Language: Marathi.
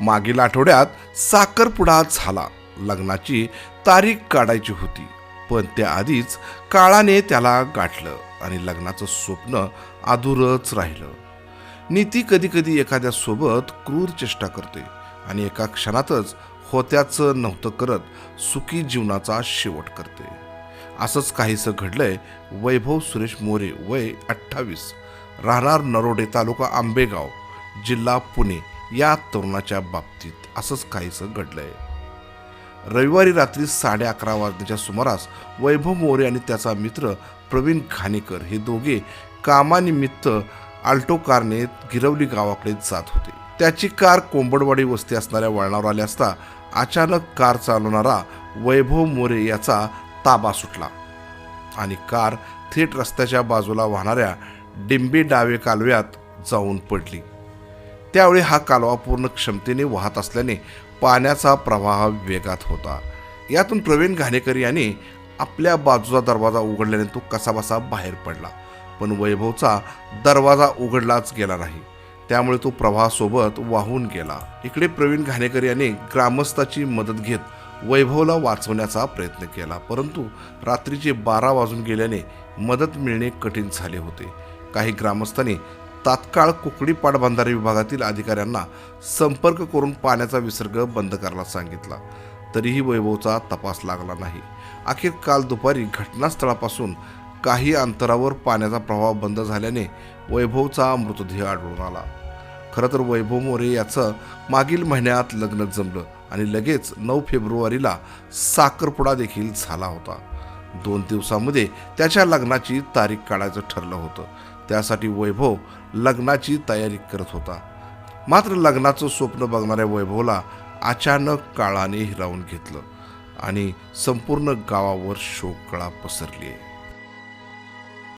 मागील आठवड्यात साखरपुडा झाला. लग्नाची तारीख काढायची होती पण त्याआधीच काळाने त्याला गाठलं आणि लग्नाचं स्वप्न अधुरच राहिलं. नीती कधी कधी एखाद्या सोबत क्रूर चेष्टा करते आणि एका क्षणातच होत्याचं नव्हतं करत सुखी जीवनाचा शेवट करते. असंच काहीसं घडलंय वैभव सुरेश मोरे वय अठ्ठावीस राहणार नरोडे तालुका आंबेगाव जिल्हा पुणे. या तरुणाच्या बाबतीत असंच काहीसं घडलंय. रविवारी रात्री साडे अकरा वाजण्याच्या सुमारास वैभव मोरे आणि त्याचा मित्र प्रवीण घाणेकर हे दोघे कामानिमित्त आल्टो कारने गिरवली गावाकडे जात होते. त्याची कार कोंबडवाडी वस्ती असणाऱ्या वळणावर आली असता अचानक कार चालवणारा वैभव मोरे याचा ताबा सुटला आणि कार थेट रस्त्याच्या बाजूला वाहणाऱ्या डिंबे डावे कालव्यात जाऊन पडली. त्यावेळी हा कालवा पूर्ण क्षमतेने वाहत असल्याने पाण्याचा प्रवाह वेगात होता. यातून प्रवीण घाणेकर यांनी आपल्या बाजूचा दरवाजा उघडल्याने तो कसाबसा बाहेर पडला. पण वैभवचा दरवाजा उघडलाच गेला नाही. त्यामुळे तो प्रवाहासोबत वाहून गेला. इकडे प्रवीण घाणेकर यांनी ग्रामस्थाची मदत घेत वैभवला वाचवण्याचा प्रयत्न केला. परंतु रात्रीचे बारा वाजून गेल्याने मदत मिळणे कठीण झाले होते. काही ग्रामस्थांनी तात्काळ कुकडी पाटबंधारे विभागातील अधिकाऱ्यांना संपर्क करून पाण्याचा विसर्ग बंद करायला सांगितला. तरीही वैभवचा तपास लागला नाही. अखेर काल दुपारी घटनास्थळापासून काही अंतरावर पाण्याचा प्रवाह बंद झाल्याने वैभवचा मृतदेह आढळून आला. खरं तर वैभव मोरे याचं मागील महिन्यात लग्न जमलं आणि लगेच नऊ फेब्रुवारीला साखरपुडा देखील झाला होता. दोन दिवसामध्ये त्याच्या लग्नाची तारीख काढायचं ठरलं होतं. त्यासाठी वैभव लग्नाची तयारी करत होता. मात्र लग्नाचं स्वप्न बघणाऱ्या वैभवला अचानक काळाने हिरावून घेतलं आणि संपूर्ण गावावर शोककळा पसरली. आहे